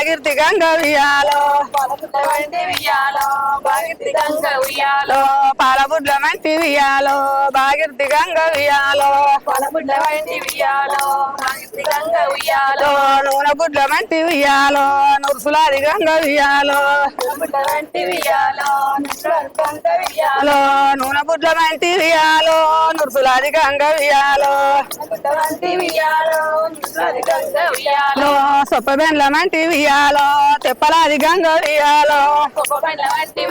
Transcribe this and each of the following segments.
బాగిర్తి గంగ ఉయ్యాలో. పాలబుడ్ల మంటి ఉయ్యాలో. బాగిర్తి గంగ ఉయ్యాలో. నూనె గుడ్ల మంటి ఉయ్యాలో. నురుసులాది గంగ ఉయ్యాలో. నూనె గుడ్ల మంటి ఉయ్యాలో. నురుసులాది గంగ ఉయ్యాలో. పాలపుట్ట వంటి ఉయ్యాలో. నిశ్రాంతి గంగ ఉయ్యాలో సొప్ప బెండ్ల మంటి ఉయ్యాలో. ఉయ్యాలో గొప్ప పండ్ల వంటి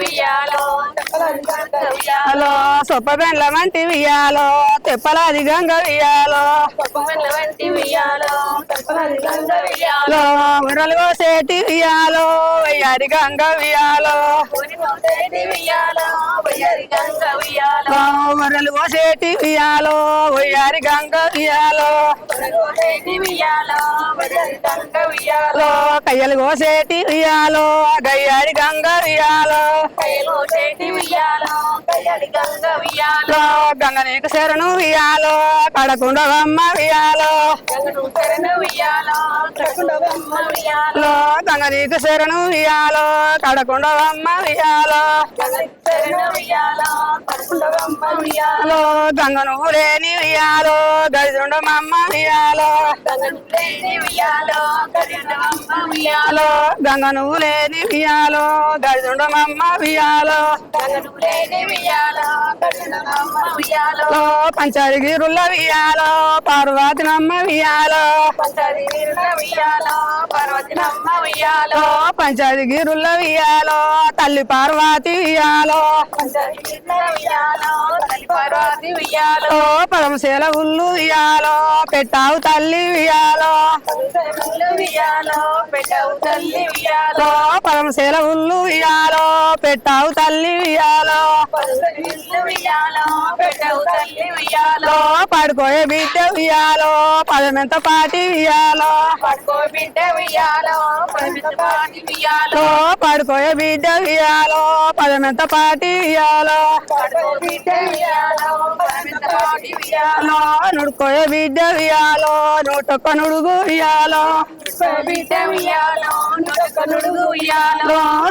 సొప్ప బెండ్ల మంటి ఉయ్యాలో తెప్పలాది గంగ ఉయ్యాలో గొప్ప పండ్ల వంటి ఉయ్యాలో తెప్పలని గంగ ఉయ్యాలో. ఉరలు కోసేటి ఉయ్యాలో వయ్యారి గంగ ఉయ్యాలో. ఉరలు కోసేటి ఉయ్యాలో వయ్యారి గంగ ఉయ్యాలో. మోసేటి ఉయ్యాలో వయ్యారి ఉయ్యాలో కయ్యలు కోసేటి ఉయ్యాలో. గయ్యారి గంగ ఉయ్యాలో. గంగ గంగ నీకు శరణు ఉయ్యాలో కడకుండవమ్మ ఉయ్యాలో. గంగ నీకు శరణు ఉయ్యాలో కడకుండవమ్మ కకుండవమ్మ ఉయ్యాలో గంగను లేని ఉయ్యాలో గడిచుండమమ్మ ఉయ్యాలో. గంగను లేని ఉయ్యాలో కకుండవమ్మ ఉయ్యాలో. గంగ నువ్వు లేని ఉయ్యాలో గడిచుండమమ్మ పంచారి పార్వతినమ్మ వియాలో పంచారి తల్లి పార్వతి వియాలో పంచది ఉల్లు వియాలో పెట్టావు తల్లి వియాలో పంచములు తల్లి ఉల్లు వియాలో పెట్టావు తల్లి వియాలో ఉయ్యాలో పడుకోయే బిడ్డ ఉయ్యాలో పదమెంత పాటి ఉయ్యాలో పడుకో బిడ్డ ఉయ్యాలో పాటి ఉయ్యాలో పడుకోయే బిడ్డ ఉయ్యాలో పదమెంత పాటి ఉయ్యాలో నుడుకోయే బిడ్డ ఉయ్యాలో నూటొక్క నుడుగు ఉయ్యాలో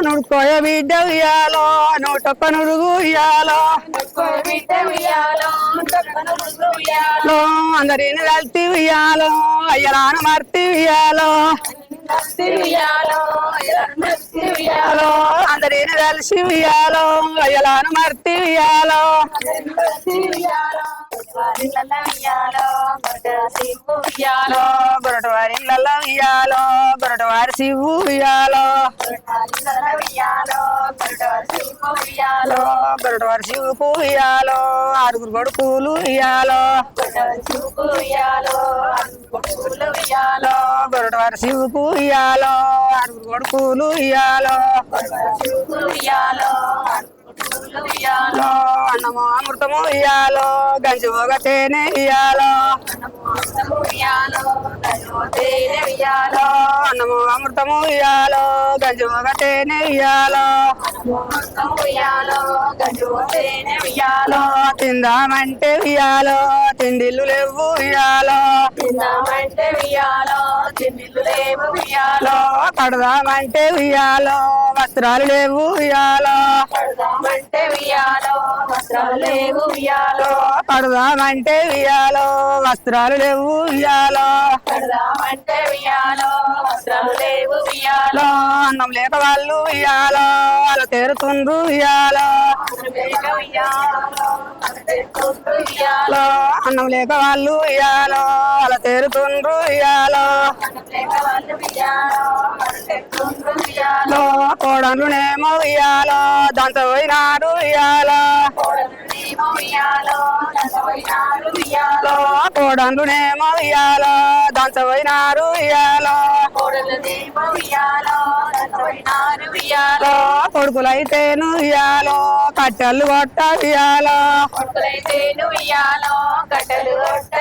నుడుకోయే బిడ్డ ఉయ్యాలో నూటొక్క నుడుగు ఉయ్యాలో పడుకో బిడ్డ ఉయ్యాలో. నుడక నుడుగు అందరిని కలిసి ఉయ్యాలో ఉయ్యాలో. అందరిని కలిసి ఉయ్యాలో అయ్యలాను మర్తి ఉయ్యాలో గొరటవారి ఉయ్యాలో గొరటవారి శివు ఉయ్యాలో గొరటవారి శివుకు ఆరుగురు కొడుకులు పడసి ఉయ్యాలో కొడుకులు శివుకు ఉయ్యాలో ఆరుగురు కొడుకులు ఉయ్యాలో శివుకు ఉయ్యాలో. అన్నమో అమృతము ఉయ్యాలో గంజి ఒక తేనె ఉయ్యాలో అన్నము అమృతము ఉయ్యాలో గంజి ఒక తేనె ఉయ్యాలో తిందామంటే ఉయ్యాలో తిండిల్లు లేవు ఉయ్యాలో తిందామంటే ఉయ్యాలో తిండిలు లేవు ఉయ్యాలో కడదామంటే ఉయ్యాలో వస్త్రాలు లేవు ఉయ్యాలో పడదామంటే ఉయ్యాలో వస్త్రాలు లేవు ఉయ్యాలో. కడదామంటే ఉయ్యాలో వస్త్రాలు లేవు ఉయ్యాలో. పడదామంటే వస్త్రాలు లేవు ఉయ్యాలో. అన్నం లేక వాళ్ళు ఉయ్యాలో వాళ్ళు తేరుతుండ్రు ఉయ్యాలో. అన్నం లేక వాళ్ళు ఉయ్యాలో వాళ్ళు తేరుతుండ్రు ఉయ్యాలో. కోడలునేమో ఉయ్యాలో దాంతో పోయినారు ఉయ్యాలో కోడలునేమో ఉయ్యాలో నడవైనారు ఉయ్యాలో కోడలునేమో ఉయ్యాలో దాంతో పోయినారు కొడుకులైతేను కట్టెలు కొట్ట కొడుకులైతేను ఉయ్యాలో కట్టెలు కొట్ట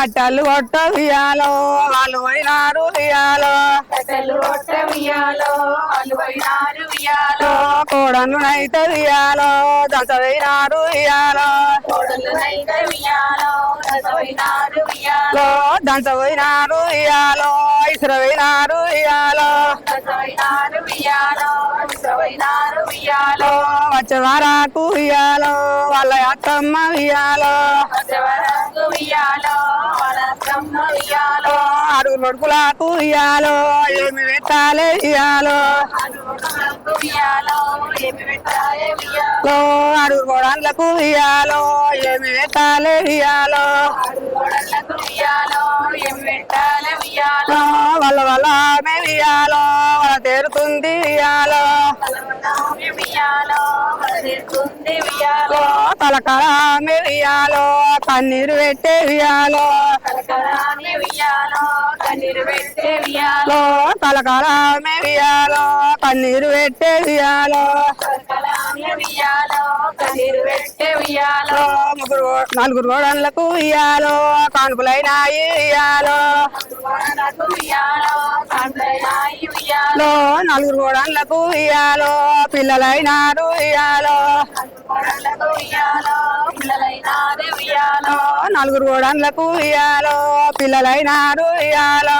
కట్టెలు కొట్ట ఉయ్యాలో వాళ్ళు పోయినారు ఉయ్యాలో కట్టెలు కొట్ట ఉయ్యాలో వాళ్ళు పోయినారు ఉయ్యాలో కోడలునైతే ఉయ్యాలో దాంతో పోయినారు ఉయ్యాలో కోడలునైతే ఉయ్యాలో నడవైనారు ఉయ్యాలో దాంతో పోయినారు ఉయ్యాలో ఇసురు పోయినారు ఉయ్యాలో ఉత్సవైనారు ఉయ్యాలో ఉత్సవైనారు ఉయ్యాలో వచ్చవారాకు ఇయ్యాలో వాళ్ళ అత్తమ్మ ఇయ్యాలో వచ్చవరకు అడుగు కొడుకులకు ఇయ్యాలో ఏమి పెట్టాలి ఇయ్యాలో. అడుగు కొడాలకు ఇయ్యాలో ఏమి పెట్టాలి ఇయ్యాలో. వాళ్ళ వాళ్ళ ఆమె ఇయ్యాలో వాళ్ళ తేరుతుంది ఇయ్యాలో. తలకాల ఆమె ఇయ్యాలో కన్నీరు పెట్టే ఇయ్యాలో. కలకలాన్ని పెట్టే ఉయ్యాలో తలకల కన్నీరు పెట్టే వియాలో ముగ్గురు నలుగురు గోడలకు ఇయ్యాలో కానుకలైనాయి ఇయ్యాలో నలుగురు గోడలకు ఇయ్యాలో పిల్లలైనారు ఇయ్యాలో నలుగురు గోడలకు ఇయ్యాలో పిల్లలైనారు ఇయ్యాలో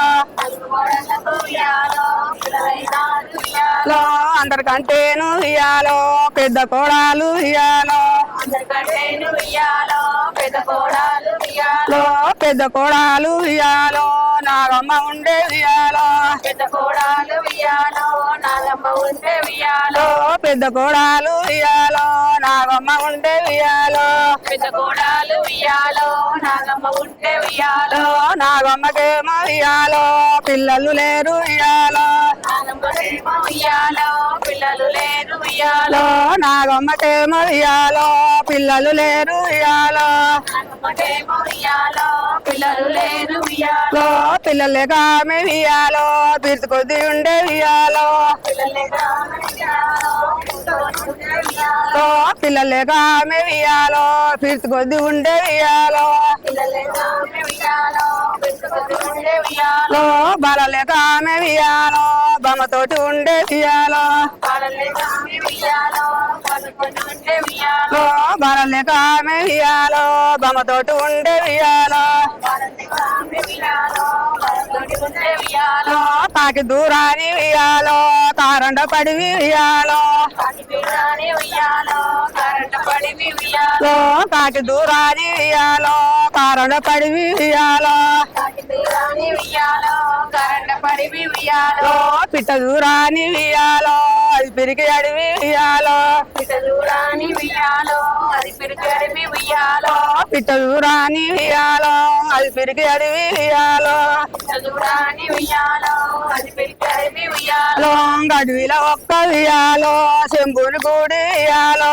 అందరికంటేను ఇయ్యాలో పెద్ద కోడాలు ఇయ్యాలో. పెద్ద కోడాలు ఉయ్యాలో పెద్ద కోడాలు ఇయ్యాలో నాగమ్మ ఉండే ఇయ్యాలో. పెద్ద కోడాలు ఉయ్యాలో నాగమ్మ ఉంటే ఉయ్యాలో పెద్ద కోడాలు ఇయ్యాలో నాగమ్మ ఉండే ఇయ్యాలో. పెద్ద కోడాలు ఉయ్యాలో నాగమ్మ ఉంటే ఉయ్యాలో నాగమ్మకేమో ఇయ్యాలో పిల్లలు లేరు ఇయ్యాలో. పిల్లలు లేరు ఉయ్యాలో నాగమ్మకేమో ఇయ్యాలో పిల్లలు లేరు ఇయ్యాలో. పిల్లలు లేరు ఉయ్యాలో పిల్లలే కామె ఇయ్యాలో పిరుసు కొద్ది ఉండే ఇయ్యాలో. పిల్లలే కామె ఇయ్యాలో పిరుసు కొద్ది ఉండే ఇయ్యాలో. బలలే కామె ఇయ్యాలో. బొమ్మతోటి ఉండే ఉయ్యాలో బలలే కామె ఇయ్యాలో? బొమ్మతోటి ఉండే ఇయ్యాలో? తాకి దూరాని ఉయ్యాలో కరెంట్ పడివి ఉయ్యాలో. కాకి దూరాని ఉయ్యాలో కరెంట్ పడివి ఉయ్యాలో. పిట్ట దూరాని ఇయ్యాలో అది పిరికి అడివి ఇయ్యాలో పిట దూరాని ఉయ్యాలో అది పిరికడివి ఉయ్యాలో. పిట్ట దూరాని ఇయ్యాలో అది పిరికి అడివి ఇయ్యాలో పిట దూరాని ఉయ్యాలో అది పిరికడివి ఉయ్యాలో. గడివిల ఒక్క శంభుని ఉయ్యాలో శివుడి కూడి ఉయ్యాలో.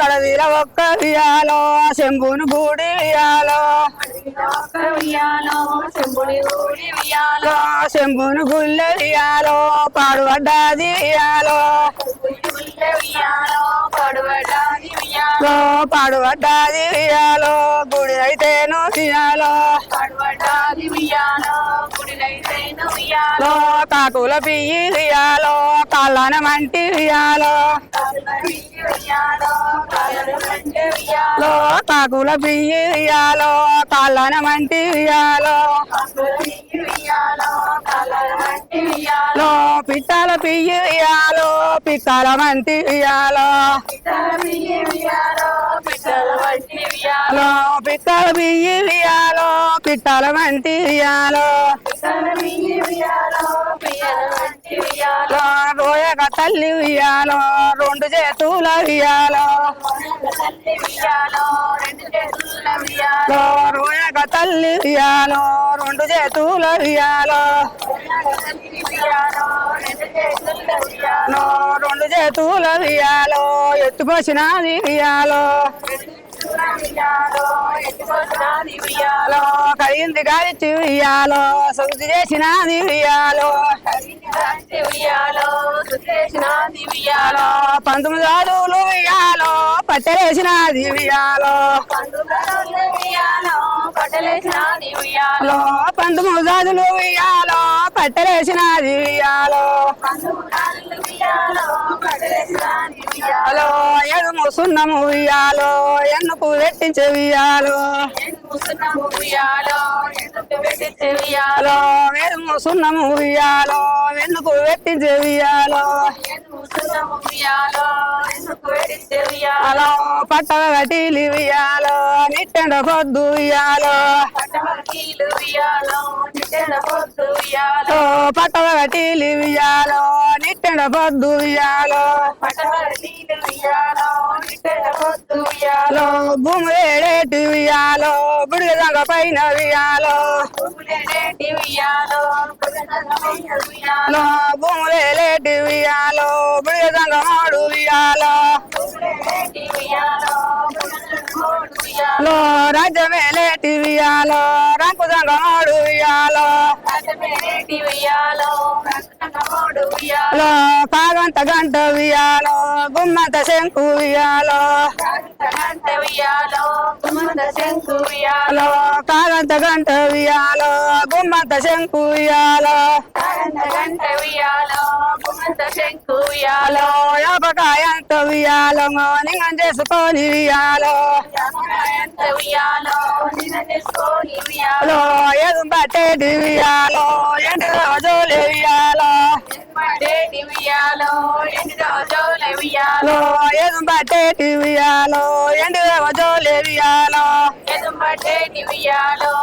గడవిల ఒక్క ఇయ్యాలో శంభుని గుడి కూడి ఉయ్యాలో శంభుని గుళ్ళ ఇయ్యాలో పాడుపడ్డాది ఇయ్యాలో ఉయ్యాలో ఉయ్యాలో పాడుపడ్డాది ఇయ్యాలో గుడి ఉయ్యాలో గుడినైతేను ఉయ్యాలో కాకుల పియ్యి ఇయ్యాలో కాళ్ళన మంటి అంటే ఉయ్యాలో కాకుల పియ్యి ఇయ్యాలో కాళ్ళన మంటి ఇయ్యాలో పిట్టాల పియ్యి ఇయ్యాలో పిట్టల మంటి ఇయ్యాలో. పిట్టల బియ్య ఉయ్యాలో పిట్టల వంటి ఇయాలో మంటి రోయక తల్లి ఉయ్యాలో రెండు చేతుల ఉయ్యాలో రోయక తల్లి ఉయ్యాలో రెండు చేతుల ఉయ్యాలో రెండు చేతుల ఉయ్యాలో ఎత్తుకొచ్చినది ఉయ్యాలో కడిగింది గాలిచ్చి ఇయ్యాలో శుద్ధి చేసినది ఉయ్యాలో ఉయ్యాలో పంతొమ్మిది పండుగలు ఉయ్యాలో పట్టలేసినది ఉయ్యాలో పంతొమ్మిది రోజులు ఇయ్యాలో పట్టలేసినది ఉయ్యాలో ఏడు ముసున్నము ఇయ్యాలో ఎన్నుకు పెట్టించే ఉయ్యాలో? పెట్టి పెట్టించే ఉయ్యాలో? ఉయ్యాలో వెన్నుకు పెట్టించే ఉయ్యాలో? అలా పట్టవ కటీలి ఉయ్యాలో నిట్టెండ పొద్దు ఉయ్యాలో. పట్టవ కటీలి ఉయ్యాలో నిట్టెండ పొద్దు ఉయ్యాలో. పట్టమకీలు ఉయ్యాలో నిజన పొద్దు ఉయ్యాలో. భూమి వేడేటి ఉయ్యాలో బుడిగ పైన ఉయ్యాలో. భూములేటి ఉయ్యాలో బుధనమైన ఉయ్యాలో భూమి వేలేటి ఉయ్యాలో రంకు మాడు ఉయ్యాలో రాజమేటి ఉయ్యాలో గంట వియాలో గుమ్మంత శంకు వియాలో కాగంత గంట వియాలో గుమ్మంత శంకు వియాలో గంట గంట ఉయ్యాలో గుమ్మంత శంకు ఉయ్యాలో యాపకాయంత ఉయ్యాలో నింగం చేసుకొని ఉయ్యాలో ఎంత ఉయ్యాలో నిన్న చేసుకొని ఉయ్యాలో ఎదు పట్టేటి ఉయ్యాలో ఎండు రోజులు ఎండు ఎదు ఎండు రోజులు ఉయ్యాలో ఎదుంబట్టేటి ఉయ్యాలో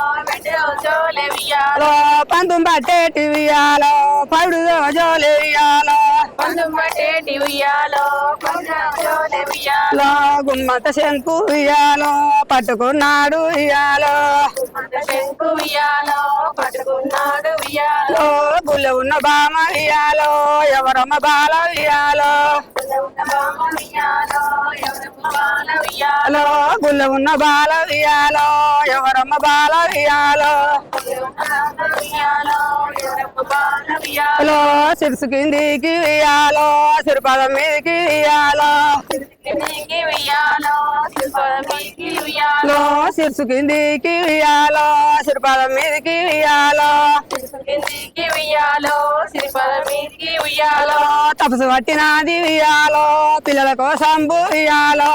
పంతం పట్టేటి ఉయ్యాలో పడు రోజులు ఉయ్యాలో ఉయ్యాలో గుమ్మత శంకు ఉయ్యాలో పట్టుకున్నాడు ఉయ్యాలో శంకు ఉయ్యాలో పట్టుకున్నాడు ఉయ్యాలో గుళ్ళ ఉన్న బామ ఉయ్యాలో ఎవరమ్మ బాల ఉయ్యాలో ఉన్న బామ ఉయ్యాలో ఎవరమ్మ బాల ఉయ్యాలో గుళ్ళ ఉన్న బాల ఉయ్యాలో ఎవరమ్మ బాల ఉయ్యాలో ఉన్న బాల ఉయ్యాలో ఎవరమ్మ బాల ఉయ్యాలో సిరుసు కిందికి వియాలో సిరిపదం మీదకి వియాలో కిందికి ఉయ్యాలో కిందికి ఉయ్యాలో సిరిపదం మీదకి ఉయ్యాలో. కిందికి ఉయ్యాలో ఉయ్యాలో తపసు పట్టినది ఉయ్యాలో పిల్లల కోసం ఉయ్యాలో.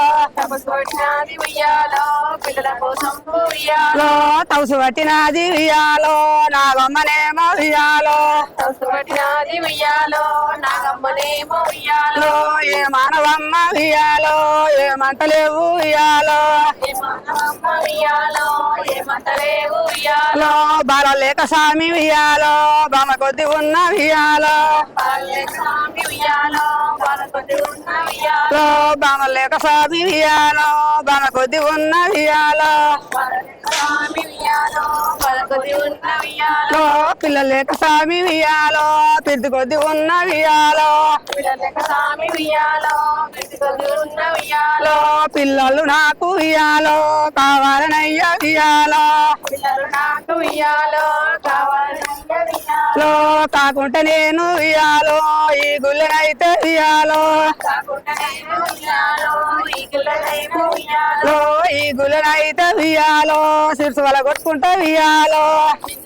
కొట్టినది ఉయ్యాలో పిల్లల కోసం ఉయ్యాలో. తపసు పట్టినది ఉయ్యాలో నాగమ్మనేమో ఉయ్యాలో. తపస్సు కొట్టినది ఉయ్యాలో నాగమ్మనేమో ఉయ్యాలో. ఏ మానవమ్మ ఉయ్యాలో? ఏ మంటలేవు ఏ మంటలేవు బాల లేక స్వామి ఉయ్యాలో బామ కొద్ది ఉన్న ఉయ్యాలో పల్లె స్వామి బామ లేక స్వామి ఉయ్యాలో బామ కొద్ది ఉన్న ఉయ్యాలో పిల్లలు లేక స్వామి ఉయ్యాలో పిద్ది కొద్ది ఉన్న ఉయ్యాలో పిల్లలు నాకు ఉయ్యాలో కావాలనయ్యా కావాలని ఉయ్యాలో కాకుంటే నేను ఉయ్యాలో ఈ గుళ్ళనైతే నేను ఉయ్యాలో ఈ గుళ్ళనైతే ఉయ్యాలో సిరుసు వల కొట్టుకుంటా ఉయ్యాలో పిల్లలైతే ఉయ్యాలో కొట్టుకుంటా ఉయ్యాలో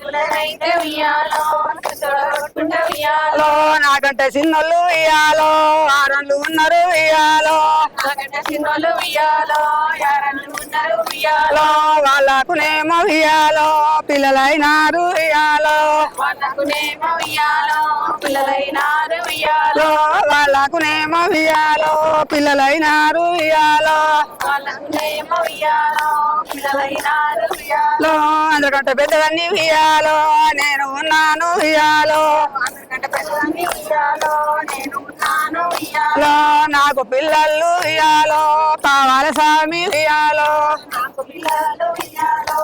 నాకంటే చిన్నోళ్ళు ఉయ్యాలో ఆరళ్ళు ఉన్నారు ఉయ్యాలో. వాళ్ళకునేమో ఉయ్యాలో పిల్లలైనారు ఉయ్యాలో. వాళ్ళకునేమో ఉయ్యాలో పిల్లలైనారు ఉయ్యాలో. అందరికంటే పెద్దవన్నీ ఉయ్యాలో. నేను ఉన్నాను నేను ఉన్నాను నాకు పిల్లలు ఇయాలో కావాలి స్వామి ఇయాలో నాకు పిల్లలు ఇయాలో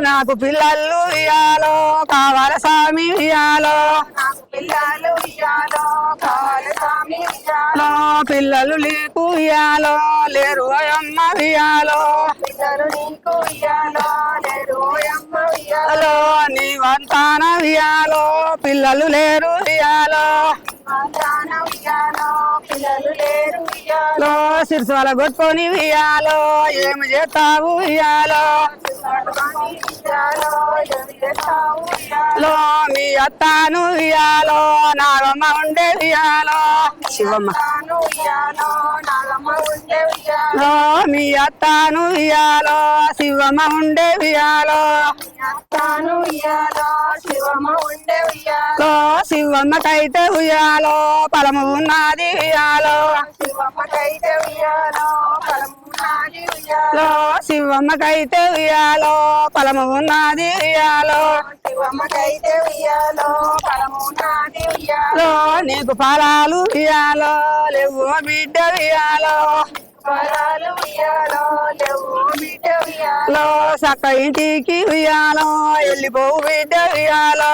నాకు పిల్లలు ఇయాలో కావాల స్వామి ఇయాలో నాకు పిల్లలు ఉయ్యాలో కావాలి స్వామి పిల్లలు లేరు అమ్మ ఇయాలో పిల్లలు నీకు ఉయ్యాలో లేరు ఓయమ్మ నీ వంతాన ఇయాలో పిల్లలు లేరు ఇయాలో వల కొట్టుకొని ఉయ్యాలో ఏమి చేస్తావు చేస్తావు ఉయ్యాలో మీ అత్తాను ఇయాలో నాగమ్మ ఉండే ఇయాలో శివమ్మ. లో మీ అత్తాను ఇయాలో శివమ్మ ఉండే ఇయాలో తాను ఉయ్యాలో లో శివమ్మకైతే ఉయ్యాలో. పొలము ఉన్నది ఇయాలో శివమ్మకైతే ఉయ్యాలో ఉయ్యాలో. లో శివమ్మకైతే ఉయ్యాలో పొలము ఉన్నది ఇయాలో శివమ్మకైతే ఉయ్యాలో ఫలము నాది ఉయ్యాలో. లో నీకు ఫలాలు ఇయాలో లేవు బిడ్డ ఇయాలో లో సక్క ఇంటికి ఉయ్యాలో వెళ్ళిపోవు బిడ్డ ఉయ్యాలో.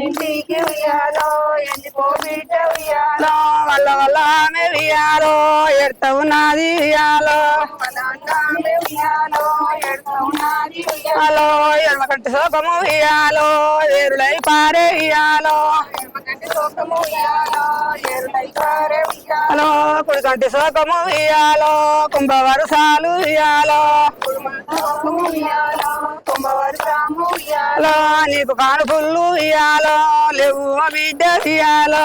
ఇంటికి ఉయ్యాలో వెళ్ళిపో బిడ్డ ఉయ్యాలో. వల్ల వల్ల ఆమె ఉయ్యాలో ఎడత ఉన్నది ఉయ్యాలో. మన అన్నామే ఉయ్యాలో ఎడుతూ నాది ఉయ్యాలో. హలో ఎడమకంటి శోకము ఉయ్యాలో వేరులై పారే ఉయ్యాలో. హలో కుడికంటి శోకము ఉయ్యాలో. కుంభవర్షము ఉయ్యాలో హలో నీకు కానుపుల్లు ఇయ్యాలో? లేవు బిడ్డ ఇయ్యాలో?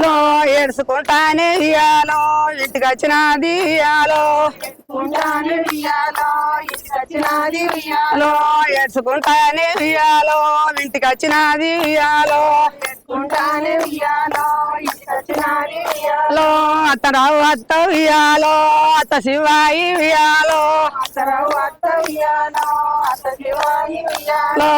లో ఏడుచుకుంటానే ఇయ్యాలో ఇంటికి వచ్చినది ఉయ్యాలో లో ఏడ్చుకుంటానే ఇయ్యాలో ఇంటికి వచ్చినది ఉయ్యాలో లో అత్తరావు అత్త ఇయ్యాలో అత్త శివాయి ఉయ్యాలో. లో